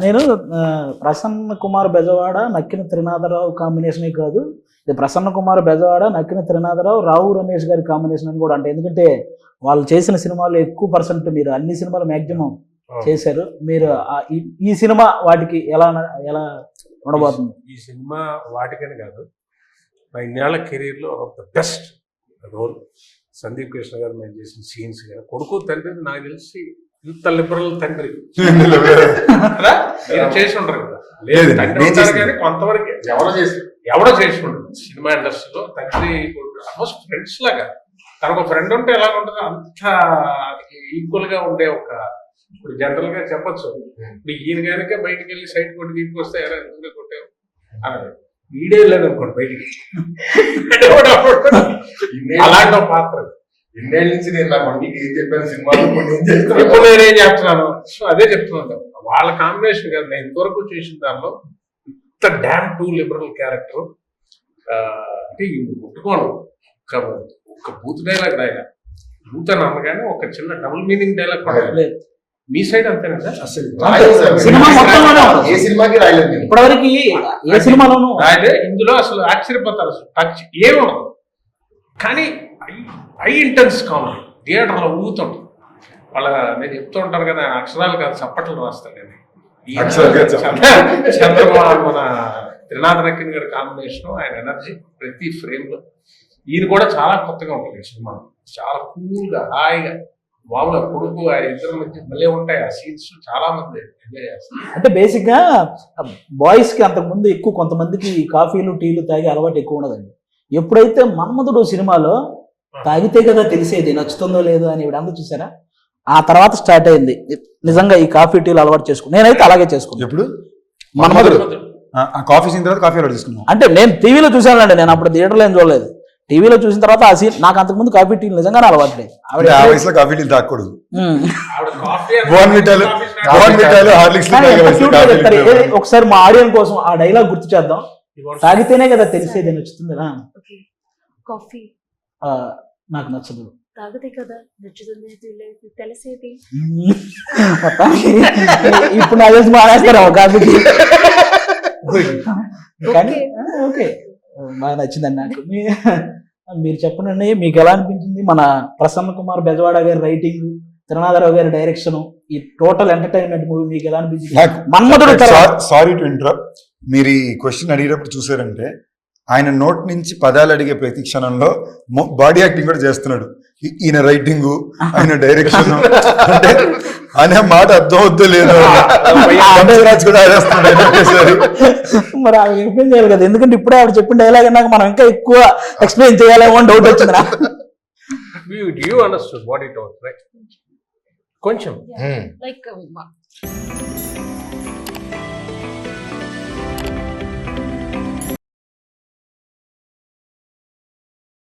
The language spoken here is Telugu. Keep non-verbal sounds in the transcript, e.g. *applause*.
నేను ప్రసన్న కుమార్ బెజవాడ నక్కిన త్రినాథరావు కాంబినేషనే కాదు. ఇది ప్రసన్న కుమార్ బెజవాడ నక్కిన త్రినాథరావు రావు రమేష్ గారి కాంబినేషన్ అని కూడా అంటే ఎందుకంటే వాళ్ళు చేసిన సినిమాలు ఎక్కువ పర్సెంట్ మీరు అన్ని సినిమాలు మాక్సిమం చేశారు. మీరు ఈ- ఈ సినిమా వాటికి ఎలా ఎలా ఉండబోతుంది? ఈ సినిమా వాటికని కాదు. నా ఇన్నేళ్ళ కెరీర్లో of the best role Sandeep Krishna garu మేము చేసిన సీన్స్ కానీ కొడుకు తండ్రి నాకు తెలిసి ఇంత లిబరల్ తండ్రి. మీరు చేసి ఉండరు కదా. లేదు తండ్రి కొంతవరకు ఎవరో చేసి? ఎవడో చేసి ఉండదు సినిమా ఇండస్ట్రీలో తండ్రి ఆల్మోస్ట్ ఫ్రెండ్స్ లాగా. తనకు ఫ్రెండ్ ఉంటే ఎలా ఉంటుందో అంత ఈక్వల్గా ఉండే ఒక ఇప్పుడు జనరల్గా చెప్పొచ్చు. ఇప్పుడు ఈయన కనుక బయటికి వెళ్ళి సైడ్ కొట్టి దీనికి వస్తే ఎలా ఎందుకు కొట్టావు? అని వీడే లేదు అనుకోండి బయటికి *laughs* అలాంటి పాత్ర ఇన్నేళ్ళ నుంచి నేను నా బండికి ఏం చెప్పాను? సినిమాలో కొన్ని ఏం చేస్తాను ఇప్పుడు నేనేం చెప్తున్నాను? సో అదే చెప్తున్నాను. వాళ్ళ కాంబినేషన్ కదా. నేను ఇంతవరకు చేసిన దానిలో ఇంత డ్యామ్ టూ లిబరల్ క్యారెక్టర్ అంటే ముట్టుకోను. ఒక ఒక బూత్ డైలాగ్ రాయగా బూత్ అని అనగానే ఒక చిన్న డబుల్ మీనింగ్ డైలాగ్ కూడా. మీ సైడ్ అంతేనా? అసలు సార్. సినిమా మొత్తంలోనే ఉంది. ఏ సినిమాకి రాయలేదు ఇప్పటివరకు ఏ సినిమాలోనూ రాయలే ఇందులో అసలు ఆశ్చర్యపోతారు అసలు. టచ్ ఏముండదు. కానీ ఐ ఇంటెన్స్ కామెడీ. థియేటర్లో ఊగుతుంటుంది వాళ్ళ నేను చెప్తూ ఉంటాను కదా అక్షరాలు కాదు చప్పట్లు రాస్తాను నేను. చంద్రబాబు మన త్రినాథ్ నక్కిన్ గారి కాంబినేషన్ ఆయన ఎనర్జీ ప్రతి ఫ్రేమ్లో. ఈయన కూడా చాలా కొత్తగా ఉంటుంది సినిమా. చాలా కూల్గా హాయిగా. మామూలుగా కొడుకు ఆ ఇద్దరు మధ్య భలే ఉంటాయి ఆ సీన్స్ చాలా మంది ఎంజాయ్ చేస్తారు. అంటే బేసిక్గా బాయ్స్కి అంతకు ముందు ఎక్కువ కొంతమందికి కాఫీలు టీలు తాగి అలవాటు ఎక్కువ ఉన్నదండి ఎప్పుడైతే మన్మధుడు సినిమాలో తాగితే కదా తెలిసేది నచ్చుతుందో లేదో అని ఇవిడంతా చూసారా? ఆ తర్వాత స్టార్ట్ అయింది. నిజంగా ఈ కాఫీ టీలు అలవాటు చేసుకుని నేనైతే అలాగే చేసుకున్నాను. ఎప్పుడు? మన్మధుడు కాఫీ సీన్ తర్వాత కాఫీ అలవాటు తీసుకున్నాం అంటే నేను టీవీలో చూశానండి నేను అప్పుడు థియేటర్లో ఏం చూడలేదు. టీవీలో చూసిన తర్వాత ఆ సీన్ నాకు అంతకుముందు కాఫీ టీలు నిజంగానే అలవాటు లేదు ఆవిడ ఆ వయసులో కాఫీ టీలు తాగకూడదు. ఒకసారి మా ఆడియన్స్ కోసం ఆ డైలాగ్ గుర్తు చేద్దాం. తాగితేనే కదా తెలిసేది నచ్చుతుంది. ఓకే. కాఫీ. నాకు నచ్చదు. తాగితే కదా నచ్చుతుంది తెలియదు, తెలిసేది. మొత్తానికి *laughs* ఇప్పుడు నాకు తెలిసి మానేస్తారు ఆ, ఓకే. బాగా నచ్చిందండి నాకు. మీరు చెప్పండి మీకు ఎలా అనిపించింది? మన ప్రసన్న కుమార్ బెజవాడ గారి రైటింగ్ తిరునాథరావు గారి డైరెక్షన్ ఈ టోటల్ ఎంటర్టైన్మెంట్ మూవీ మీకు ఎలా అనిపించింది? మన్మధుడు సారీ టు ఇంటరప్ట్ మీరు ఈ క్వశ్చన్ అడిగేటప్పుడు చూసారంటే ఆయన నోట్ నుంచి పదాలు అడిగే ప్రతి క్షణంలో బాడీ యాక్టింగ్ కూడా చేస్తున్నాడు. ఈయన రైటింగ్ ఆయన డైరెక్షన్ అంటే అనే మాట అర్థం అవుద్దో లేదో *laughs* రాజ్ కూడా ఆడేస్తున్నాడు ఒకేసారి. మరి ఆవిడ ఎక్స్ప్లెయిన్ చేయాలి కదా. ఎందుకంటే ఇప్పుడే ఆవిడ చెప్పిన డైలాగ్ నాకు మనం ఇంకా ఎక్కువ ఎక్స్ప్లెయిన్ చేయాలేమో అని డౌట్ వచ్చింది నాకు. You understood what it was right కొంచెం. లైక్